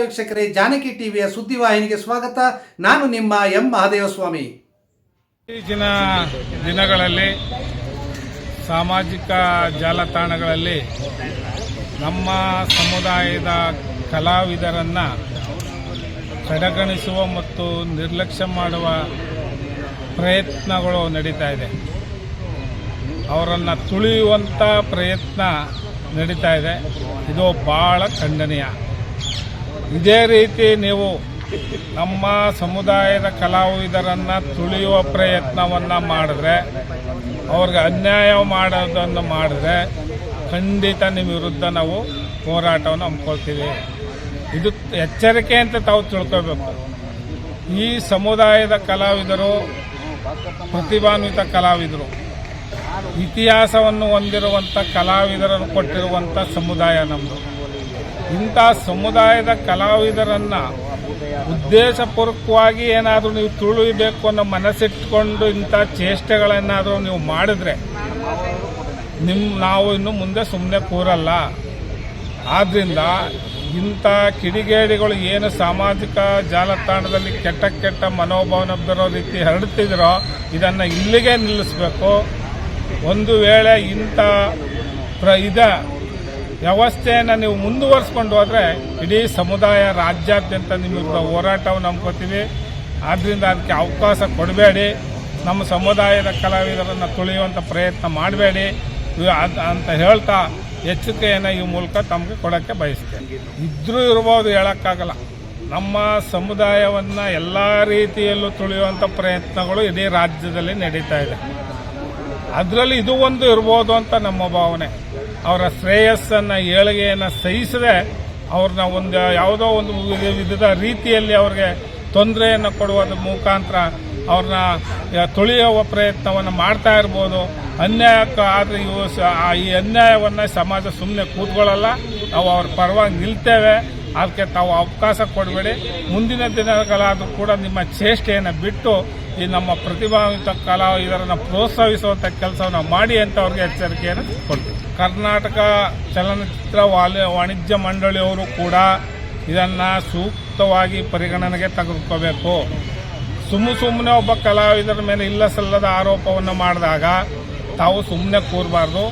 ವೀಕ್ಷಕರೇ ಜಾನಕಿ ಟಿವಿಯ ಸುದ್ದಿವಾಹಿನಿಗೆ ಸ್ವಾಗತ. ನಾನು ನಿಮ್ಮ ಎಂ. ಮಹಾದೇವಸ್ವಾಮಿ. ಇತ್ತೀಚಿನ ದಿನಗಳಲ್ಲಿ ಸಾಮಾಜಿಕ ಜಾಲತಾಣಗಳಲ್ಲಿ ನಮ್ಮ ಸಮುದಾಯದ ಕಲಾವಿದರನ್ನು ಕಡೆಗಣಿಸುವ ಮತ್ತು ನಿರ್ಲಕ್ಷ್ಯ ಮಾಡುವ ಪ್ರಯತ್ನಗಳು ನಡೀತಾ ಇದೆ. ಅವರನ್ನು ತುಳಿಯುವಂಥ ಪ್ರಯತ್ನ ನಡೀತಾ ಇದೆ. ಇದು ಭಾಳ ಖಂಡನೀಯ. ಇದೇ ರೀತಿ ನೀವು ನಮ್ಮ ಸಮುದಾಯದ ಕಲಾವಿದರನ್ನು ತುಳಿಯುವ ಪ್ರಯತ್ನವನ್ನು ಮಾಡಿದ್ರೆ, ಅವ್ರಿಗೆ ಅನ್ಯಾಯ ಮಾಡೋದನ್ನು ಮಾಡಿದ್ರೆ ಖಂಡಿತ ನಿಮ್ಮ ವಿರುದ್ಧ ನಾವು ಹೋರಾಟವನ್ನು ಹಮ್ಮಿಕೊಳ್ತೀವಿ. ಇದು ಎಚ್ಚರಿಕೆ ಅಂತ ತಾವು ತಿಳ್ಕೊಬೇಕು ಈ ಸಮುದಾಯದ ಕಲಾವಿದರು, ಪ್ರತಿಭಾನ್ವಿತ ಕಲಾವಿದರು, ಇತಿಹಾಸವನ್ನು ಹೊಂದಿರುವಂಥ ಕಲಾವಿದರನ್ನು ಕೊಟ್ಟಿರುವಂಥ ಸಮುದಾಯ ನಮ್ಮದು ಇಂಥ ಸಮುದಾಯದ ಕಲಾವಿದರನ್ನು ಉದ್ದೇಶಪೂರ್ವಕವಾಗಿ ಏನಾದರೂ ನೀವು ತುಳಿಬೇಕು ಅನ್ನೋ ಮನಸ್ಸಿಟ್ಕೊಂಡು ಇಂಥ ಚೇಷ್ಟೆಗಳನ್ನಾದರೂ ನೀವು ಮಾಡಿದ್ರೆ ನಿಮ್ಮ ನಾವು ಇನ್ನು ಮುಂದೆ ಸುಮ್ಮನೆ ಕೂರಲ್ಲ. ಆದ್ದರಿಂದ ಇಂಥ ಕಿಡಿಗೇಡಿಗಳು ಏನು ಸಾಮಾಜಿಕ ಜಾಲತಾಣದಲ್ಲಿ ಕೆಟ್ಟ ಕೆಟ್ಟ ಮನೋಭಾವನೆ ಬರೋ ರೀತಿ ಹರಡ್ತಿದ್ರೋ ಇದನ್ನು ಇಲ್ಲಿಗೆ ನಿಲ್ಲಿಸಬೇಕು. ಒಂದು ವೇಳೆ ಇಂಥ ಪ್ರ ಇದ ವ್ಯವಸ್ಥೆಯನ್ನು ನೀವು ಮುಂದುವರಿಸ್ಕೊಂಡು ಹೋದರೆ ಇಡೀ ಸಮುದಾಯ ರಾಜ್ಯಾದ್ಯಂತ ವಿರುದ್ಧ ಹೋರಾಟವನ್ನು ನಂಬ್ಕೋತೀವಿ. ಆದ್ದರಿಂದ ಅದಕ್ಕೆ ಅವಕಾಶ ಕೊಡಬೇಡಿ. ನಮ್ಮ ಸಮುದಾಯದ ಕಲಾವಿದರನ್ನು ತುಳಿಯುವಂಥ ಪ್ರಯತ್ನ ಮಾಡಬೇಡಿ. ಅಂತ ಹೇಳ್ತಾ ಎಚ್ಚರಿಕೆಯನ್ನು ಈ ಮೂಲಕ ತಮಗೆ ಕೊಡೋಕ್ಕೆ ಬಯಸ್ತೇನೆ. ಇದ್ರೂ ಇರ್ಬೋದು ಹೇಳೋಕ್ಕಾಗಲ್ಲ. ನಮ್ಮ ಸಮುದಾಯವನ್ನು ಎಲ್ಲ ರೀತಿಯಲ್ಲೂ ತುಳಿಯುವಂಥ ಪ್ರಯತ್ನಗಳು ಇಡೀ ರಾಜ್ಯದಲ್ಲಿ ನಡೀತಾ ಇದೆ. ಅದರಲ್ಲಿ ಇದು ಒಂದು ಇರ್ಬೋದು ಅಂತ ನಮ್ಮ ಭಾವನೆ. ಅವರ ಶ್ರೇಯಸ್ಸನ್ನು, ಏಳಿಗೆಯನ್ನು ಸಹಿಸದೆ ಅವ್ರನ್ನ ಒಂದು ಯಾವುದೋ ಒಂದು ವಿಧ- ವಿಧದ ರೀತಿಯಲ್ಲಿ ಅವ್ರಿಗೆ ತೊಂದರೆಯನ್ನು ಕೊಡುವ ಮುಖಾಂತರ ಅವ್ರನ್ನ ತುಳಿಯುವ ಪ್ರಯತ್ನವನ್ನು ಮಾಡ್ತಾ ಇರ್ಬೋದು. ಅನ್ಯಾಯಕ್ಕೆ ಆದರೆ ಇವು ಈ ಅನ್ಯಾಯವನ್ನು ಸಮಾಜ ಸುಮ್ಮನೆ ಕೂತ್ಕೊಳ್ಳಲ್ಲ. ನಾವು ಅವ್ರ ಪರವಾಗಿ ನಿಲ್ತೇವೆ. ಅದಕ್ಕೆ ತಾವು ಅವಕಾಶ ಕೊಡಬೇಡಿ. ಮುಂದಿನ ದಿನಗಳಾದರೂ ಕೂಡ ನಿಮ್ಮ ಚೇಷ್ಟೆಯನ್ನು ಬಿಟ್ಟು ಈ ನಮ್ಮ ಪ್ರತಿಭಾವಂತ ಕಲಾವಿದರನ್ನು ಪ್ರೋತ್ಸಾಹಿಸುವಂಥ ಕೆಲಸವನ್ನು ಮಾಡಿ ಅಂತ ಅವ್ರಿಗೆ ಎಚ್ಚರಿಕೆಯನ್ನು ಕೊಡ್ತೀವಿ. ಕರ್ನಾಟಕ ಚಲನಚಿತ್ರ ವಾಣಿಜ್ಯ ಮಂಡಳಿಯವರು ಕೂಡ ಇದನ್ನು ಸೂಕ್ತವಾಗಿ ಪರಿಗಣನೆಗೆ ತೆಗೆದುಕೋಬೇಕು. ಸುಮ್ಮ ಸುಮ್ಮನೆ ಒಬ್ಬ ಕಲಾವಿದರ ಮೇಲೆ ಇಲ್ಲ ಸಲ್ಲದ ಆರೋಪವನ್ನು ಮಾಡಿದಾಗ ತಾವು ಸುಮ್ಮನೆ ಕೂರಬಾರ್ದು.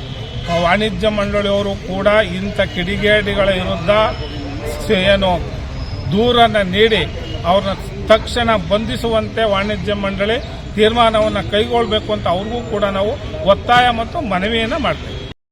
ವಾಣಿಜ್ಯ ಮಂಡಳಿಯವರು ಕೂಡ ಇಂಥ ಕಿಡಿಗೇಡಿಗಳ ವಿರುದ್ಧ ಏನು ದೂರನ್ನು ನೀಡಿ ಅವ್ರನ್ನ ತಕ್ಷಣ ಬಂಧಿಸುವಂತೆ ವಾಣಿಜ್ಯ ಮಂಡಳಿ ತೀರ್ಮಾನವನ್ನು ಕೈಗೊಳ್ಳಬೇಕು ಅಂತ ಅವ್ರಿಗೂ ಕೂಡ ನಾವು ಒತ್ತಾಯ ಮತ್ತು ಮನವಿಯನ್ನು ಮಾಡ್ತೇವೆ.